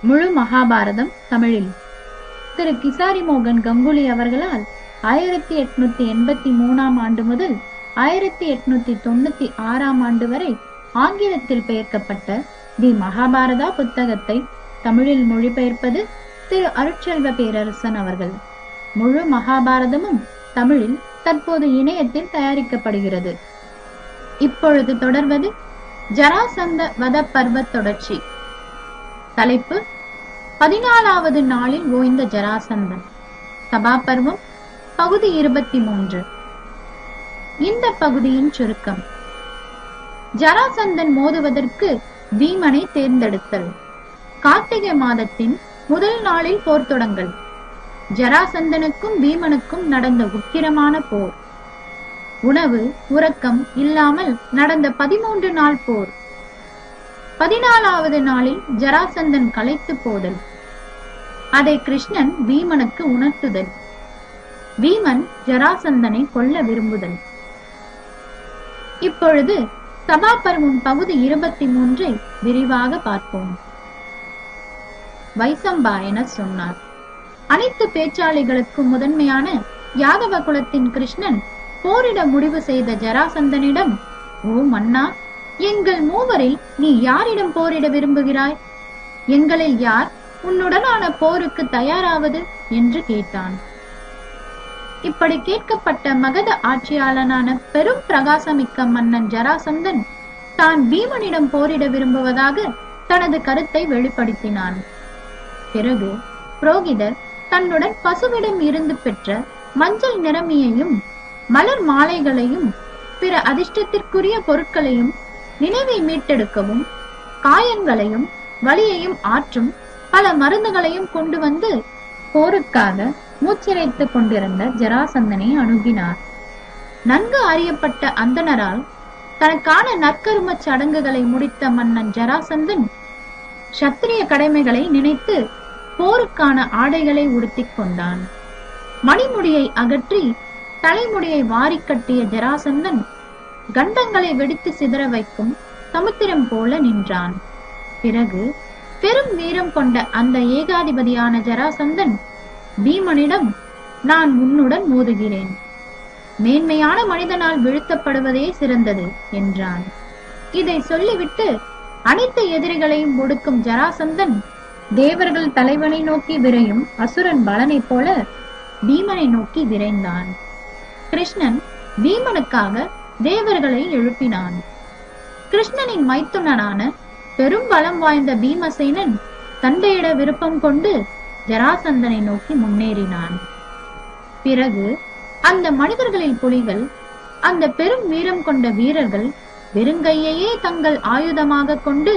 முழு மகாபாரதம் தமிழில். திரு கிசாரி மோகன் கங்குலி அவர்களால் ஆயிரத்தி எட்நூத்தி எண்பத்தி மூணாம் ஆண்டு முதல் ஆயிரத்தி எட்நூத்தி தொண்ணூத்தி ஆறாம் ஆண்டு வரை ஆங்கிலத்தில் பெயர்க்கப்பட்ட தி மகாபாரதா புத்தகத்தை தமிழில் மொழிபெயர்ப்பது திரு அருட்செல்வ பேரரசன் அவர்கள். முழு மகாபாரதமும் தமிழில் தற்போது இணையத்தில் தயாரிக்கப்படுகிறது. இப்பொழுது தொடர்வது ஜராசந்த வத பர்வ தொடர்ச்சி. தலைப்பு பதினாலாவது நாளில் ஓய்ந்த ஜராசந்தன். சபாபர்வம் பகுதி இருபத்தி மூன்று இந்த பகுதியின் சுருக்கம். ஜராசந்தன் மோதுவதற்கு பீமனை தேர்ந்தெடுத்தல். கார்த்திகை மாதத்தின் முதல் நாளில் போர் தொடங்கல். ஜராசந்தனுக்கும் பீமனுக்கும் நடந்த உக்கிரமான போர். உணவு உறக்கம் இல்லாமல் நடந்த பதிமூன்று நாள் போர். பதினாலாவது நாளில் ஜராசந்தன் களைத்து போதல். அதை கிருஷ்ணன் பீமனுக்கு உணர்த்துதல். பீமன் ஜராசந்தனை கொல்ல விரும்புதல். இப்பொழுது சபாபர்வம் பகுதி இருபத்தி மூன்றை விரிவாக பார்ப்போம். வைசம்பாயன சொன்னார். அனைத்து பேச்சாளிகளுக்கும் முதன்மையான யாதவ குலத்தின் கிருஷ்ணன் போரிட முடிவு செய்த ஜராசந்தனிடம் ஓ மன்னா எங்கள் மூவரில் நீ யாரிடம் போரிட விரும்புகிறாய்? எங்களில் யார் உன்னுடனான போருக்கு தயாராவது? என்று கேட்டான். இப்படி கேட்கப்பட்ட மகத ஆட்சியாளனான பெரும் பிரகாசமிக்க மன்னன் ஜராசந்தன் தான் பீமனிடம் போரிட விரும்புவதாக தனது கருத்தை வெளிப்படுத்தினான். பிறகு புரோகிதர் தன்னுடன் பசுவிடம் இருந்து பெற்ற மஞ்சள் நிறமியையும் மலர் மாலைகளையும் பிற அதிர்ஷ்டத்திற்குரிய பொருட்களையும் நினைவை மீட்டெடுக்கவும் காயங்களையும் வலியையும் ஆற்றும் பல மருந்துகளையும் கொண்டு வந்து போருக்காக மூச்சிறைத்துக் கொண்டிருந்த ஜராசந்தனை அணுகினார். நன்கு அறியப்பட்ட அந்தனரால் தனக்கான நற்கரும சடங்குகளை முடித்த மன்னன் ஜராசந்தன் சத்திரிய கடமைகளை நினைத்து போருக்கான ஆடைகளை உடுத்திக் கொண்டான். மணிமுடியை அகற்றி தலைமுடியை வாரிக்கட்டிய ஜராசந்தன் கண்டங்களை வெடித்து சிதற வைக்கும் சமுத்திரம் போல நின்றான். பிறகு பெரும் வீரம் கொண்ட அந்த ஏகாதிபதியான ஜராசந்தன் பீமனிடம் நான் உன்னுடன் மோதுகிறேன். மேன்மையான மனிதனால் வீழ்த்தப்படுவதே சிறந்தது என்றான். இதை சொல்லிவிட்டு அனைத்து எதிரிகளையும் ஒடுக்கும் ஜராசந்தன் தேவர்கள் தலைவனை நோக்கி விரையும் அசுரன் பலனைப் போல பீமனை நோக்கி விரைந்தான். கிருஷ்ணன் பீமனுக்காக தேவர்களை எழுப்பினான். கிருஷ்ணனின் மைத்துனனான பெரும் பலம் வாய்ந்த பீமசேனன் தந்தையிட விருப்பம் கொண்டு ஜராசந்தனை நோக்கி முன்னேறினான். பிறகு அந்த மனிதர்களில் புலிகள் அந்த பெரும் வீரம் கொண்ட வீரர்கள் வெறுங்கையையே தங்கள் ஆயுதமாக கொண்டு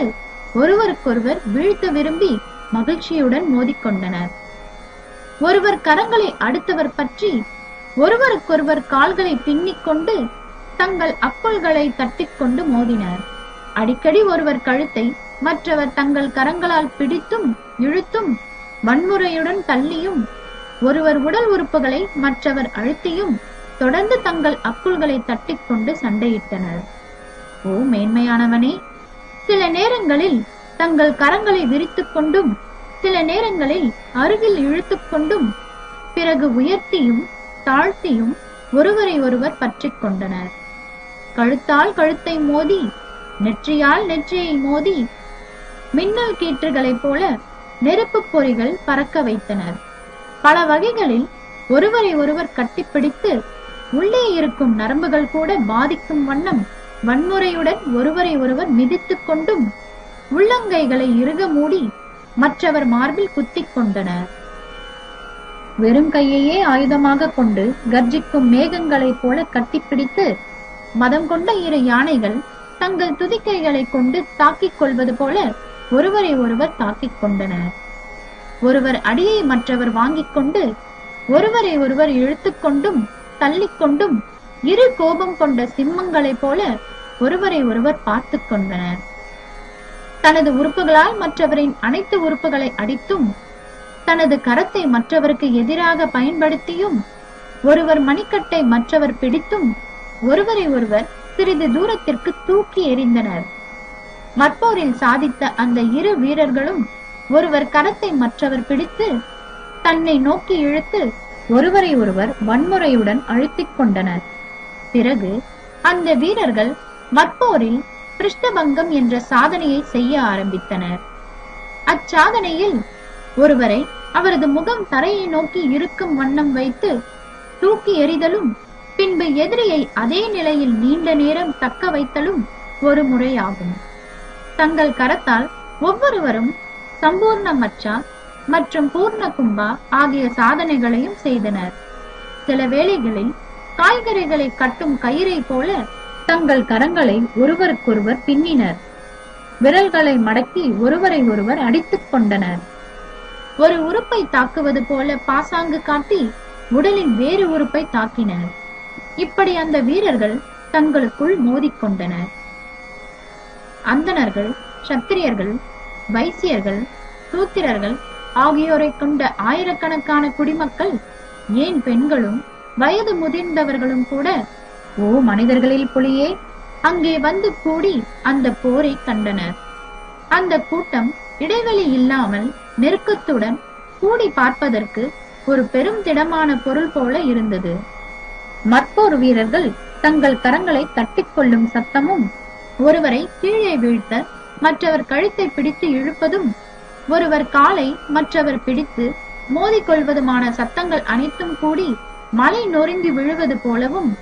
ஒருவருக்கொருவர் வீழ்த்த விரும்பி மகிழ்ச்சியுடன் மோதிக்கொண்டனர். ஒருவர் கரங்களை அடுத்தவர் பற்றி ஒருவருக்கொருவர் கால்களை பின்னிக் கொண்டு தங்கள் அப்பல்களை தட்டிக்கொண்டு மோதினர். அடிக்கடி ஒருவர் கழுத்தை மற்றவர் தங்கள் கரங்களால் பிடித்தும் இழுத்தும் வன்முறையுடன் தள்ளியும் ஒருவர் உடல் உறுப்புகளை மற்றவர் அழுத்தியும் தொடர்ந்து தங்கள் அப்புல்களை தட்டிக்கொண்டு சண்டையிட்டனர். ஓ மேன்மையானவனே! சில நேரங்களில் தங்கள் கரங்களை விரித்துக் கொண்டும் சில நேரங்களில் அருகில் இழுத்துக் கொண்டும் பிறகு உயர்த்தியும் தாழ்த்தியும் ஒருவரை ஒருவர் பற்றிக் கொண்டனர். கழுத்தால் கழுத்தை மோதி நெற்றியால் நெற்றியை மோதி மின்னல் கீற்றுகளைப் போல நெருப்பு பொறிகள் பறக்க வைத்தனர். பல வகைகளில் ஒருவரை ஒருவர் கட்டிப்பிடித்து உள்ளே இருக்கும் நரம்புகள் கூட பாதிக்கும் வண்ணம் வன்முறையுடன் ஒருவரை ஒருவர் மிதித்துக் கொண்டும் உள்ளங்கைகளை இறுக மூடி மற்றவர் மார்பில் குத்திக் கொண்டனர். வெறும் கையையே ஆயுதமாக கொண்டு கர்ஜிக்கும் மேகங்களைப் போல கட்டிப்பிடித்து மதம் கொண்ட இரு யானைகள் தங்கள் துதிக்கைகளை கொண்டு தாக்கிக் கொள்வது போல ஒருவரை ஒருவர் தாக்கிக் கொண்டனர். ஒருவர் அடியை மற்றவர் வாங்கிக் கொண்டு ஒருவரை ஒருவர் இழுத்துக் கொண்டும் தள்ளிக்கொண்டும் இரு கோபம் கொண்ட சிம்மங்களைப் போல ஒருவரை ஒருவர் பார்த்து கொண்டனர். தனது உறுப்புகளால் மற்றவரின் அனைத்து உறுப்புகளை அடித்தும் தனது கரத்தை மற்றவருக்கு எதிராக பயன்படுத்தியும் ஒருவர் மணிக்கட்டை மற்றவர் பிடித்தும் ஒருவரை ஒருவர் சிறிது தூரத்திற்கு தூக்கி எறிந்தனர். மற்போரில் சாதித்த அந்த இரு வீரர்களும் ஒருவர் கரத்தை மற்றவர் பிடித்து தன்னை நோக்கி இழுத்து ஒருவரை ஒருவர் வன்முறையுடன் அழுத்திக் கொண்டனர். பிறகு அந்த வீரர்கள் மற்போரில் பிருஷ்டபங்கம் என்ற சாதனையை செய்ய ஆரம்பித்தனர். அச்சாதனையில் ஒருவரை அவரது முகம் தரையை நோக்கி இருக்கும் வண்ணம் வைத்து தூக்கி எறிதலும் பின்பு எதிரியை அதே நிலையில் நீண்ட நேரம் தக்க வைத்தலும் ஒரு முறையாகும். தங்கள் கரத்தால் ஒவ்வொருவரும் சம்பூர்ண மச்சா மற்றும் பூர்ண கும்பா ஆகிய சாதனைகளையும் செய்தனர். சில வேளைகளில் காய்கறிகளை கட்டும் கயிறை போல தங்கள் கரங்களை ஒருவருக்கொருவர் பின்னினர். விரல்களை மடக்கி ஒருவரை ஒருவர் அடித்துக் கொண்டனர். ஒரு உறுப்பை தாக்குவது போல பாசாங்கு காட்டி உடலின் வேறு உறுப்பை தாக்கினர். இப்படி அந்த வீரர்கள் தங்களுக்குள் மோதிக்கொண்டனர். அந்தணர்கள் சத்திரியர்கள் வைசியர்கள் சூத்திரர்கள் ஆகியோரை கொண்ட ஆயிரக்கணக்கான குடிமக்கள் ஏன் பெண்களும் வயது முதிர்ந்தவர்களும் கூட ஓ மனிதர்களில் புலியே அங்கே வந்து கூடி அந்த போரை கண்டனர். அந்த கூட்டம் இடைவெளி இல்லாமல் நெருக்கத்துடன் கூடி பார்ப்பதற்கு ஒரு பெரும் திடமான பொருள் போல இருந்தது. மற்போர் வீரர்கள் தங்கள் கரங்களை தட்டிக்கொள்ளும் சத்தமும் ஒருவரை கீழே வீழ்த்த மற்றவர் கழுத்தை பிடித்து இழுப்பதும் ஒருவர் காலை மற்றவர் பிடித்து மோதிக்கொள்வதுமான சத்தங்கள் அனைத்தும் கூடி மலை நொறுங்கி விழுவது போலவும்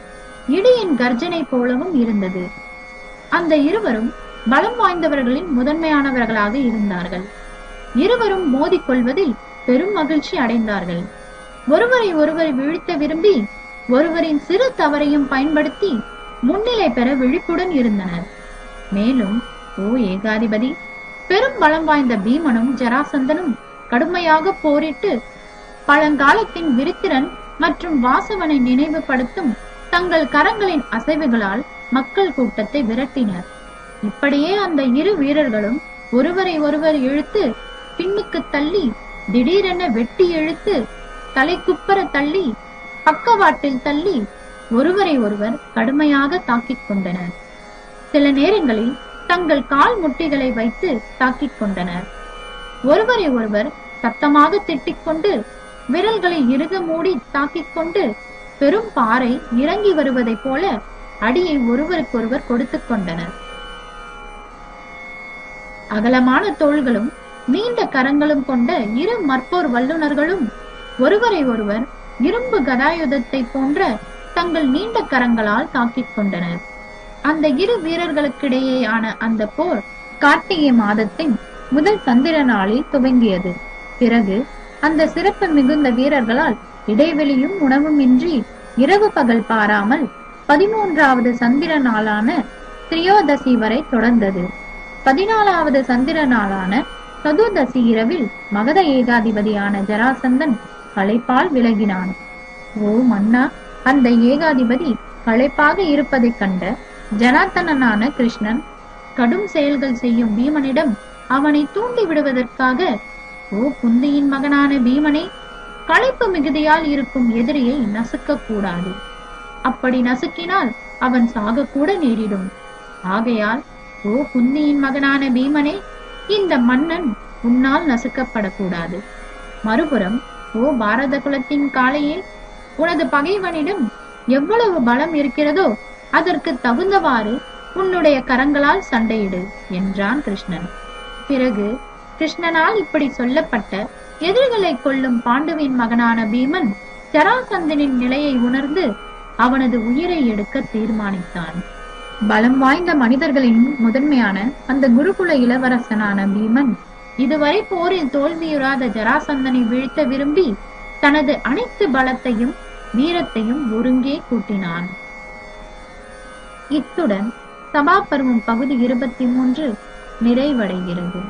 இடியின் கர்ஜனை போலவும் இருந்தது. அந்த இருவரும் பலம் வாய்ந்தவர்களின் முதன்மையானவர்களாக இருந்தார்கள். இருவரும் மோதிக்கொள்வதில் பெரும் மகிழ்ச்சி அடைந்தார்கள். ஒருவரை ஒருவர் வீழ்த்த விரும்பி ஒருவரின் சிறு தவறையும் பயன்படுத்தி முன்னிலை பெற விழிப்புடன் இருந்தனர். மேலும் ஓ ஏகாதிபதி பெரும் பலம் வாய்ந்த பீமனும் ஜராசந்தனும் கடுமையாக போரிட்டு பழங்காலத்தின் விரித்திரன் மற்றும் வாசவனை நினைவுபடுத்தும் தங்கள் கரங்களின் அசைவுகளால் மக்கள் கூட்டத்தை விரட்டினர். இப்படியே அந்த இரு வீரர்களும் ஒருவரை ஒருவர் இழுத்து பின்னுக்கு தள்ளி திடீரென வெட்டி இழுத்து தலைக்குப்பர தள்ளி பக்கவாட்டில் தள்ளி ஒருவரை ஒருவர் கடுமையாக தாக்கிக் கொண்டனர். சில நேரங்களில் தங்கள் கால் முட்டிகளை வைத்து தாக்கிக் கொண்டனர். ஒருவரை ஒருவர் சத்தமாக திட்டிக்கொண்டு விரல்களை இறுக மூடி தாக்கிக் கொண்டு பெரும் பாறை இறங்கி வருவதை போல அடியை ஒருவருக்கொருவர் கொடுத்துக் கொண்டனர். அகலமான தோள்களும் நீண்ட கரங்களும் கொண்ட இரு மற்போர் வல்லுநர்களும் ஒருவரை ஒருவர் இரும்பு கதாயுதத்தை போன்ற தங்கள் நீண்ட கரங்களால் தாக்கிக் கொண்டனர். அந்த இரு வீரர்களுக்கிடையேயான அந்த போர் கார்த்திகை மாதத்தின் முதல் சந்திர நாளில் துவங்கியது. பிறகு அந்த சிறப்பு மிகுந்த வீரர்களால் இடைவெளியும் உணவும் இன்றி இரவு பகல் பாராமல் பதிமூன்றாவது சந்திர நாளான திரியோதசி வரை தொடர்ந்தது. பதினாலாவது சந்திர நாளான சதுர்தசி இரவில் மகத ஏகாதிபதியான ஜராசந்தன் களைப்பால் விலகினான். ஓ மன்னா அந்த ஏகாதிபதி களைப்பாக இருப்பதைக் கண்ட ஜனார்த்தனனான கிருஷ்ணன் கடும் செயல்கள் செய்யும் பீமனிடம் அவனை தூண்டி விடுவதற்காக ஓ குந்தியின் மகனான பீமனை களைப்பு மிகுதியால் இருக்கும் எதிரியை நசுக்க கூடாது அப்படி நசுக்கினால் அவன் சாகக்கூட நேரிடும். ஆகையால் ஓ குந்தியின் மகனான பீமனே இந்த மன்னன் உன்னால் நசுக்கப்படக்கூடாது. மறுபுறம் ஓ பாரத குலத்தின் காளையே உனது பகைவனிடம் எவ்வளவு பலம் இருக்கிறதோ அதற்கு தகுந்தவாறு உன்னுடைய கரங்களால் சண்டையிடு என்றான் கிருஷ்ணன். பிறகு கிருஷ்ணனால் இப்படி சொல்லப்பட்ட எதிரிகளை கொல்லும் பாண்டுவின் மகனான பீமன் ஜராசந்தனின் நிலையை உணர்ந்து அவனது உயிரை எடுக்க தீர்மானித்தான். பலம் வாய்ந்த மனிதர்களின் முதன்மையான அந்த குருகுல இளவரசனான பீமன் இதுவரை போரில் தோல்வியுறாத ஜராசந்தனை வீழ்த்த விரும்பி தனது அனைத்து பலத்தையும் வீரத்தையும் ஒருங்கே கூட்டினான். இத்துடன் சபாபருவம் பகுதி இருபத்தி மூன்று நிறைவடைகிறது.